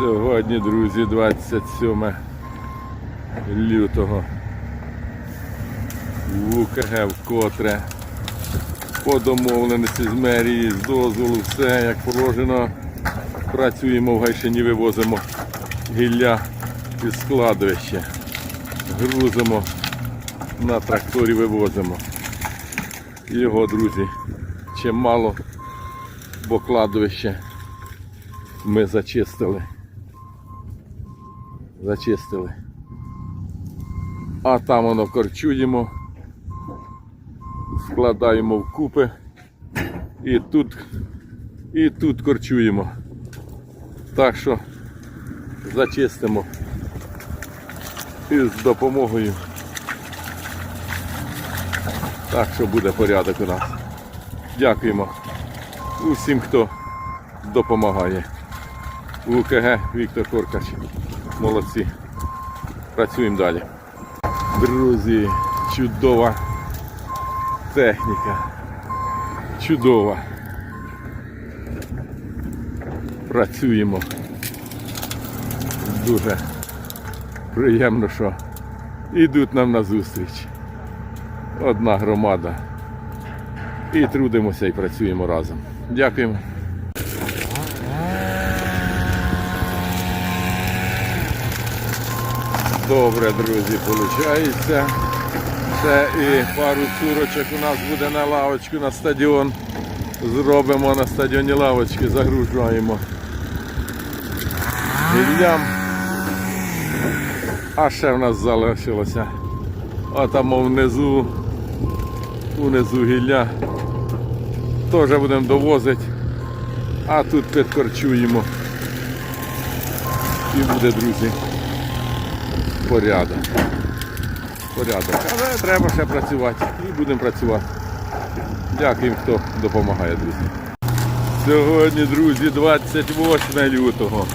Сьогодні, друзі, 27 лютого. В УКГ вкотре. По домовленості з мерії, з дозволу, все як положено. Працюємо в Гайшині, вивозимо гілля із складовища. Грузимо на тракторі вивозимо. Його, друзі, чимало, бо кладовище ми зачистили. Зачистили. А там воно корчуємо, складаємо вкупи і тут, і тут корчуємо. Так що зачистимо із допомогою. Так що буде порядок у нас. Дякуємо усім, хто допомагає. УКГ Віктор Коркач. Молодці. Працюємо далі. Друзі, чудова техніка. Чудова. Працюємо. Дуже приємно, що йдуть нам на зустріч. Одна громада. І трудимося і працюємо разом. Дякуємо. Добре, друзі, виходить. Це і пару цурочок у нас буде на лавочку на стадіон. Зробимо на стадіоні лавочки, загружаємо гіллям. А ще в нас залишилося. А там внизу, внизу гілля. Теж будемо довозити. А тут підкорчуємо. І буде, друзі порядок. Порядок. Але треба ще працювати. І будемо працювати. Дякуємо, хто допомагає, друзі. Сьогодні, друзі, 28 лютого.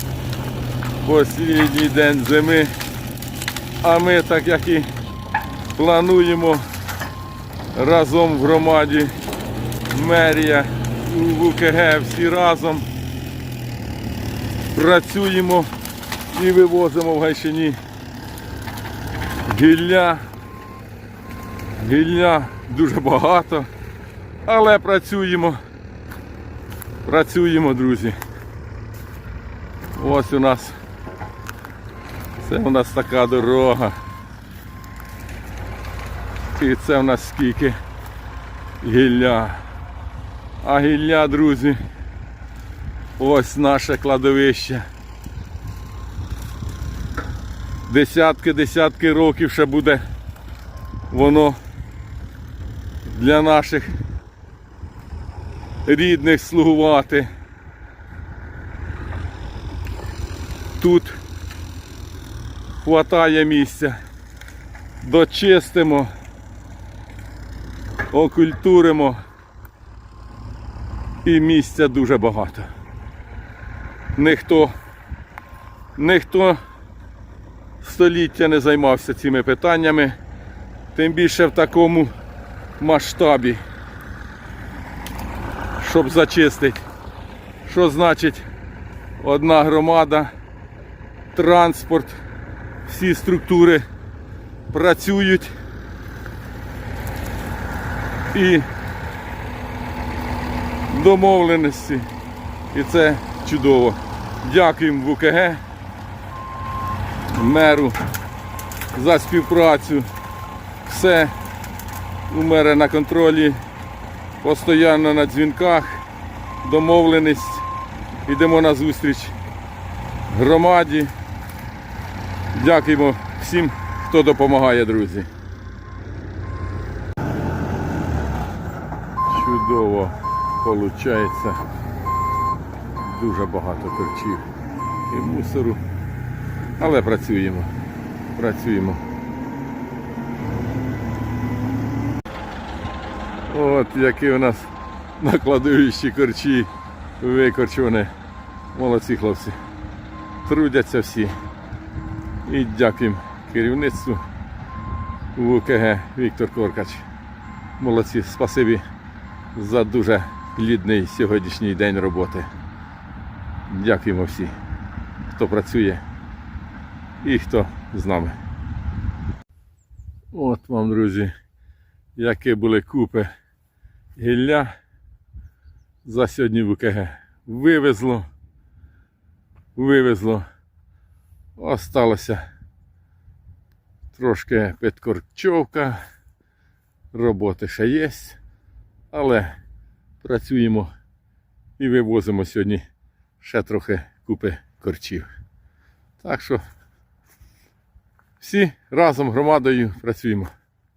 Послідній день зими. А ми, так як і плануємо разом в громаді, мерія, в УКГ всі разом працюємо і вивозимо в Гайшині Гілля. Гілля дуже багато. Але працюємо. Працюємо, друзі. Ось у нас. Це у нас така дорога. І це у нас скільки гілля. А гілля, друзі, ось наше кладовище. Десятки-десятки років ще буде воно для наших рідних слугувати. Тут хватає місця. Дочистимо, окультуримо і місця дуже багато. Ніхто, ніхто століття не займався цими питаннями, тим більше в такому масштабі, щоб зачистити. Що значить одна громада, транспорт, всі структури працюють і домовленості. І це чудово. Дякуємо ВКГ меру за співпрацю. Все у мера на контролі, постійно на дзвінках, домовленість. Йдемо на зустріч громаді. Дякуємо всім, хто допомагає, друзі. Чудово виходить. Дуже багато корчів і мусору. Але працюємо. Працюємо. От які у нас на кладовищі корчі викорчувані. Молодці хлопці. Трудяться всі. І дякуємо керівництву УКГ Віктор Коркач. Молодці, спасибі за дуже плідний сьогоднішній день роботи. Дякуємо всі. хто працює і хто з нами. От вам, друзі, які були купи гілля за сьогодні в УКГ. Вивезло, вивезло. Осталося трошки підкорчовка. Роботи ще є, але працюємо і вивозимо сьогодні ще трохи купи корчів. Так що всі разом громадою працюємо.